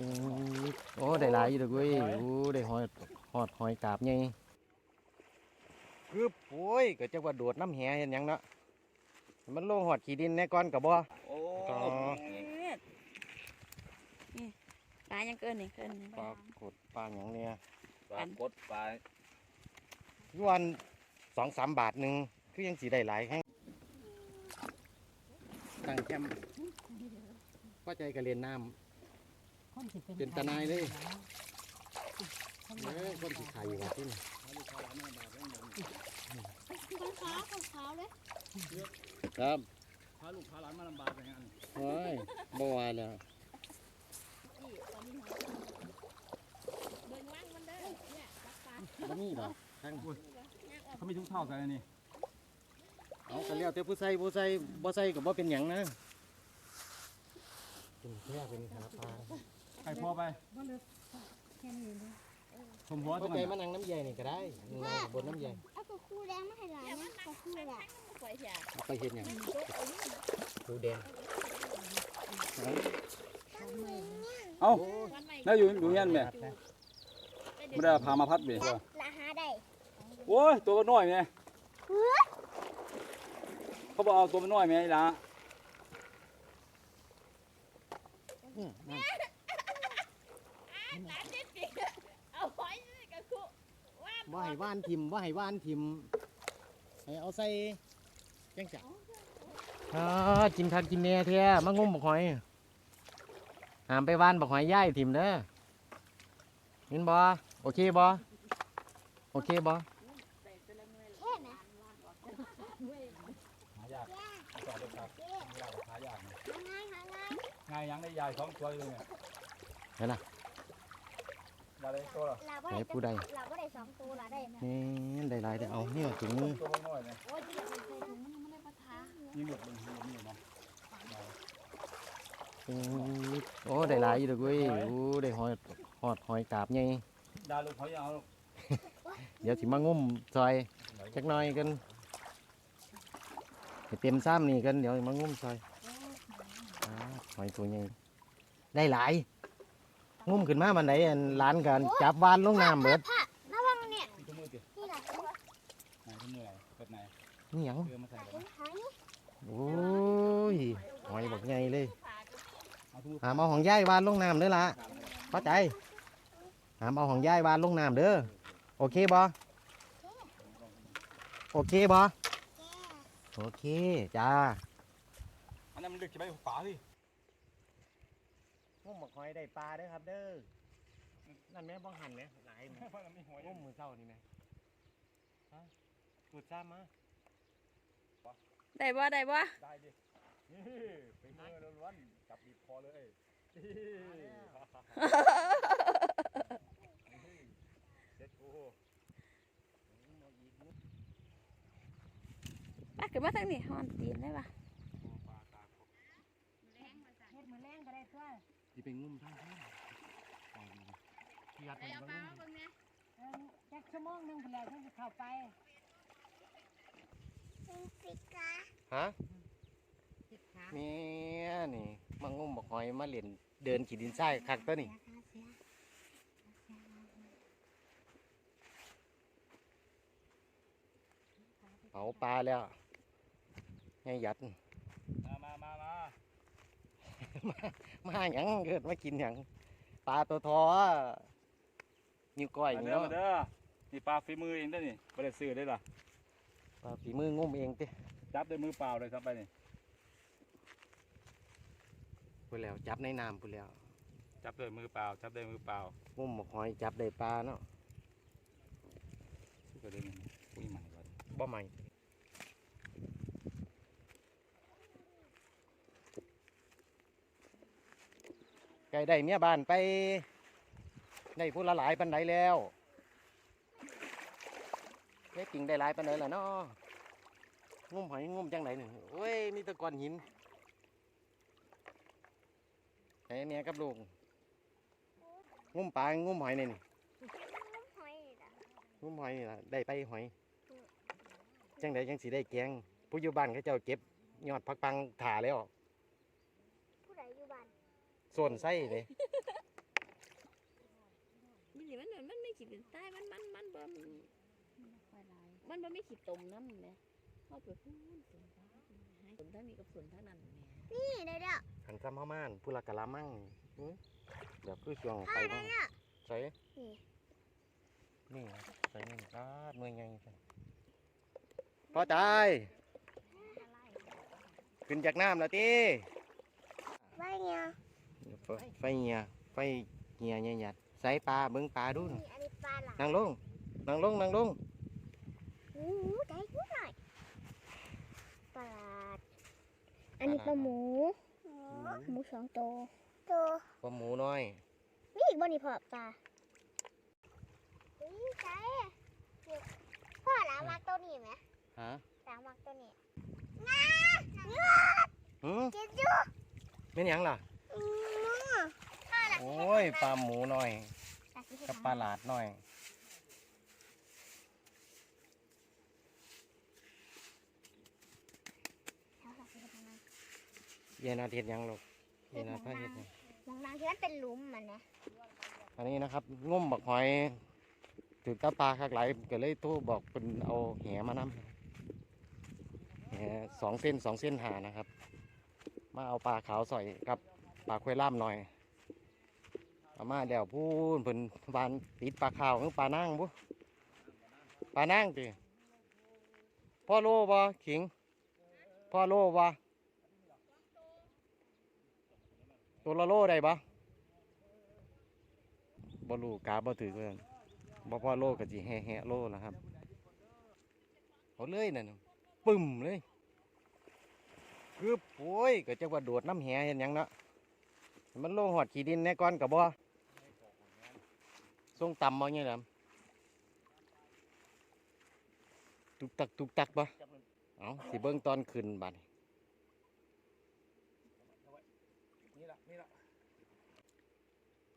อืมโอ้ได้หลายอยู่เด้อเว้ยโอ้ได้หอยหอดหอยกาบใหญ่คือโอ้ยก็จักว่าโดดน้ำแหเห็นหยังเนาะมันลงหอดขี้ดินแน่ก่อนก็บ่ โอ้อ๋อ นี่ปลายังเกินนี่เกินนี่ ปลากดปลาหยังเนี่ยปลากดปลาอยวันสองสามบาทหนึ่งคือยังสีได้หลายแห้งตั้งแคมป์ก็ใจกระเรียนน้ำ เป็นตานายเลย เอ้ยคนสีไข่ว่ะที่นี่ขาวขาวขาวเลยครับพาลูกพาหลานมาลำบากอย่างนั้นโอ้ยบ่ว่าแล้วเบิ่งว่างมันเด้อเนี่ยรักษาบ่มีหรอกทั้งเขามีทุกเท่ากันนี่เอากันแล้วแต่ผู้ใส่ผู้ใส่บ่ใส่ก็บ่เป็นหยังนะเป็นแค่เป็นขาปลา ใครพอไปแค่นี้เลยชมหัวตรเข้างใจนั้นมานั่งน้ำใหญ่นี่ก็ได้นั่งบนน้ำใหญ่เอาตัวคู่แดงมาให้หลานนะตัวคู่แหละเอาไปเห็นหยังปูแดงเอ้าโอ้ได้อยู่อยู่ยันแม่ไม่ได้พามาพัดเบละละหาได้โอ้ยตัวมันน้อยแม่เขาบอกเอาตัวมันน้อยแม่ละ อืมนั่น เอาหอยกับคุ ว่าว่าให้ว่านทิมว่าให้ว่านทิมให้เอาใส่จังจัอ่ากินคักกินแน่แท้มางมบักหอยหามไปว่านบักหอยย่ายทิมเด้อเห็นบ่โอเคบ่โอเคบ่แค่ไหนหายากต่อไปครับยากหายากหาง่ายหาง่ายง่ายยังได้ยายสองตัวเลยเนี่ยเห็นล่ะ ยายได้ตัวละลาบ่ไหนได้ผู้ใดลาบ่ได้สองตัวลาได้นี่ได้หลายได้เอาเนี่ยถุงมือตัวน้อยเนี่ยโอ้ยที่อยากใส่ถุงมันไม่ได้ปะทะนี่หมดมันหมดนี่เนาะอืมโอ้ได้หลายอยู่เด้อเว้ยโอ้ได้หอยหอดหอยกาบใหญ่ดาลูกเขายังเอาเดี๋ยวสิมางมซอยจักหน่อยกันให้เต็มซ้ำนี่กันเดี๋ยวมางมซอยอ่าหอยตัวใหญ่ได้หลาย งมขึ้นมามันไหนอันหลานกันจับวานลงน้ำเบิดระวังเนี่ยตัวมือตินี่แหละไหนตัวมือไหนเปิดไหนนี่หยังเรือมาใส่เป็นหอยโอ้ยหอยบักใหญ่เลยเอาตัวมือหามเอาของย่ายวานลงน้ำเด้อละเข้าใจหามเอาของย่ายวานลงน้ำเด้อโอเคบ่โอเคบ่โอเคจ้าอันนั้นมันลึกใช่ไหมฝาสิ งมบักหอยได้ปลาเด้อครับ เด้อนั่นแม่บ้องหันไหมหลายไหมเพราะมันไม่หัวงมมือเศร้านี่ไหมฮะกูดซ้ำมาได้บ่ได้บ่ได้ดินี่เป็นมือล้วนๆจับบีบคอเลยเด็ดกูปลาขึ้นมาทางนี้หอนตีนได้ปะ เฮ็ดมือแรงก็ได้ตัว เป็นงุ่มทั้งทั้งพี่ยัดมันก็งุ่มเออจักชั่วโมงหนึงพุ่นแล้วถึงจะเข้าไปปิกาฮะปิดขาเมียนี่มางุ่มบักหอยมาเล่นเดินขี่ดินทรายคักตัวนี่เผาปลาแล้วให้ยัดมามามามา มาหยังเกิดมากินหยังปลาตัวทอนิ้วก้อยมานี่เด้อเนาะมาเด้อนี่ปลาฝีมือเองได้อนี่ไม่ได้ซื้อได้ล่ะปลาฝีมืองุ่มเองเต้จับด้วยมือเปล่าเลยครับไปนี่พูดแล้วจับในน้ำพูดแล้วจับด้วยมือเปล่า จับด้วยมือเปล่างุ่มบักหอยจับได้ปลาเนาะซื้อก็ได้นี่อุ้ยใหม่ก่อนบ่ใหม่ ก่ได้เมียบ้านไปได้ผู้ละหลายปันไดแล้วได้กิ่งได้หลายปันไดล่ะเนาะงุ่มหอยงุ่มจังไหนหนึ่งโอ้ยมีแตะกอนหินไอ้เนี่ยกับลูกงุ่มปลางุ่มหอยนี่นี่หอยล่ะงุ่มหอยนี่ล่ะได้ไปหอย จังไดจังสีได้แกงผู้อยู่บ้านเขาเจ้าเก็บยอดพักปังถ่าแล้ว ผู้ใดอยู่บ้านส่วนไส้เลยสิเป็นใต้มันมันมันบ่ไปหลายมันบ่มีขี้ตมน้ำแหม่เข้าไปพูนสวนทางให้สวนทางนี้กับสวนทางนั้นแหม่นี่เด้อเด้อหันซ้ำเฮาม่านผู้ละกะละมั่งอื้อแบบคือช่วงไปบ้างใส่นี่ นี่ครับใส่นี่ก็หน่วยใหญ่จังพอใจอะไรขึ้นจากน้ำแล้วติไว้เนี่ย ไฟเหียไฟเหียเนี่ยหยัดใส่ปลาเบิ่งปลาดูน่ะนี่อันนี้ปลาหลานั่งลงนั่งลงนั่งลงโอ้โหใจกูหน่อยปลาหลาดอันนี้ปลาหมู หมูสองตัวตัวปลาหมูน้อยนี่อีกบนนี่พอปลานี่ใจพ่อหลามักตัวนี้ไหมฮะหลามักตัวนี้หืมกินอยู่เป็นหยังล่ะอืมพ่อหลา โอ้ยปลาหมูน้อย กับปลาหลาดน้อยเย็นอาทิตย์ยังลูกเย็นอาทิตย์ยังมองน้ำที่มันเป็นหลุมมันนะอันนี้นะครับงุ่มบักหอยถือตาปลาคักไหลายก็เลยโทูบอกเป็นเอาแหมานำแหสองเส้นสองเส้นหานะครับ มาเอาปลาขาวสอยกับ ปลาควายล่ามหน่อยเอามาเดี๋ยวพูนเพิ่นวานติดปลาขาวหรือปลานั่งบุปลานั่งติพ่อโลบ่ขิง พ่อโลบ่ตัวละโลได้บ่บ่รู้กาบ่ถือเพิ่นบ่พ่อโลก็สิแห่ๆโลนะครับเอาเลยนั่นน่ะปึ้มเลยคือโอ้ยก็จักว่าโดดน้ำแหเห็นยังเนาะ มันลงหอดขี้ดินแน่ก่อนก็บ่ส่งต่ำบ่เนี่ยล่ะตุกตักตุกตักบ่เอาสิเบิ่งตอนขึ้นบัดนี่ละนี่ละ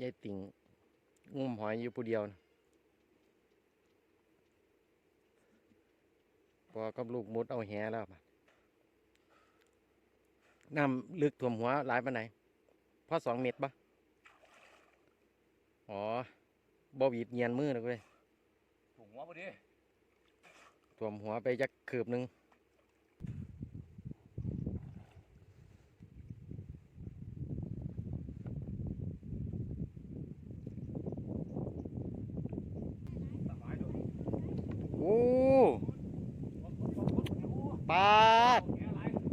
ยายติ่งงุมหอยอยู่ผู้เดียวนะพอกับลูกมุดเอาแหแล้วบัดน้ำลึกท่วมหัวหลายปานไหน พอสองเมตรปะอ๋อบ่บีบเงียนมือนะเว้ยถุงหัวพอดีท่วมหัวไปจักคืบหนึ่งโอ้ปลาด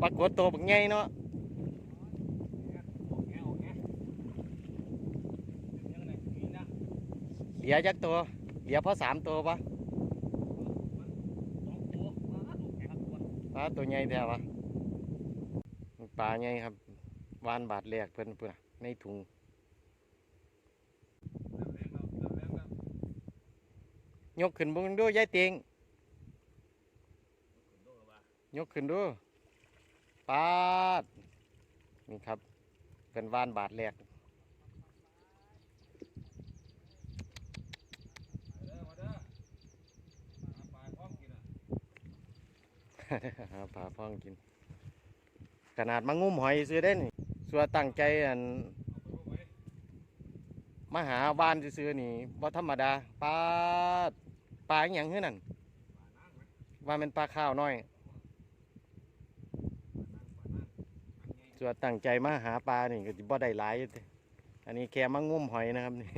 ปลากดตัวบักใหญ่เนาะ เหลือจักตัว เหลือพอสามตัวปะปลาตัวใหญ่แท้วะปลาใหญ่ครับวานบาทแรกเพิ่นเพื่อในถุงยกขึ้นเบนดูยายเตียงยกขึ้นดูปาดนี่ครับเป็นวานบาทแรก หาปลาพ้องกิน ขนาดมางุ้มหอยซื้อได้นี่สัวตั้งใจอันมาหาบ้านซื้อนี่บ่ธรรมดาปลาปลาอย่างเฮือนั่นว่าเป็นปลาข้าวน้อยสัวตั้งใจมาหาปลานี่ก็สิบ่ได้หลายอันนี้แค่มางุ้มหอยนะครับนี่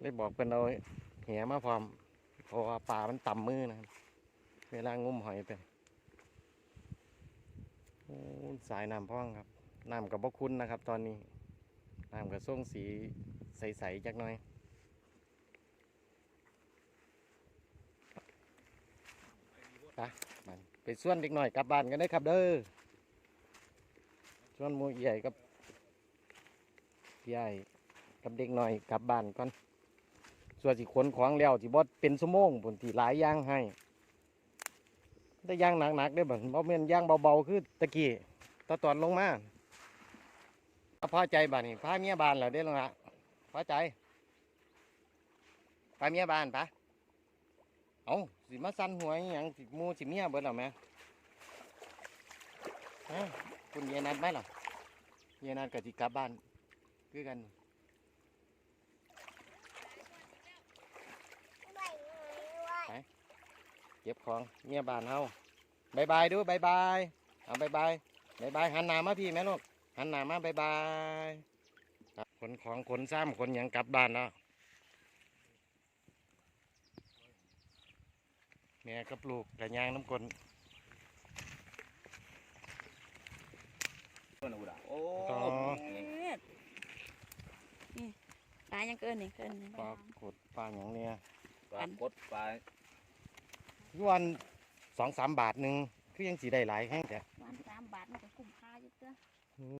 เลยบอกเป็นเอาแหมาพร้อมเพราะว่าปลามันต่ำมือนะครับเวลางุ้มหอยไป สายน้ำพ่องครับน้ำกับบ่คุ้นะครับ ตอนนี้น้ำกับส่งสีใสๆจักหน่อยไปมันไปส่วนเด็กหน่อยกลับบ้านกันได้ครับเด้อส่วนมูใหญ่กับใหญ่กับเด็กหน่อยกลับบ้านก่อนส่วนสิขนของแล้วสิบอดเป็นสมองผลที่หลายอย่างให้ ได้ย่างหนักๆได้อบ่บ่แม่นย่างเบาๆคือตะกี้ตอนตอนลงมาพอใจบ้านี่พาเมียบ้านแล้วเด้อลงละพอใจพาเมียบ้านปะเอาสิมาสั่นหัวอย่างสิมูสิเมียเบิดแล้วแม่คุณเยนัดไหมล่ะเยนัดกับสิกลับบ้านคือกัน เก็บของเมียบ้านเฮาบายบายดูบายบายเอาบายบายบายบายหันหน้ามาพี่แม่ลูกหันหน้ามาบายบายครับขนของขนซ้ำขนหยังกลับบ้านแล้วแม่กับลูกกระยางน้ำกลเพื่อนเอาด่าโอ้ต่อนี่ปลายังเกินนี่เกินนี่ปลาขดปลาอย่างเนี้ยปลากดปลา ทุกวันสองสามบาทหนึ่งคือยังสีได้หลายแห้งแต่วันสามบาทมันก็คุ้มค่าอยู่เด้อ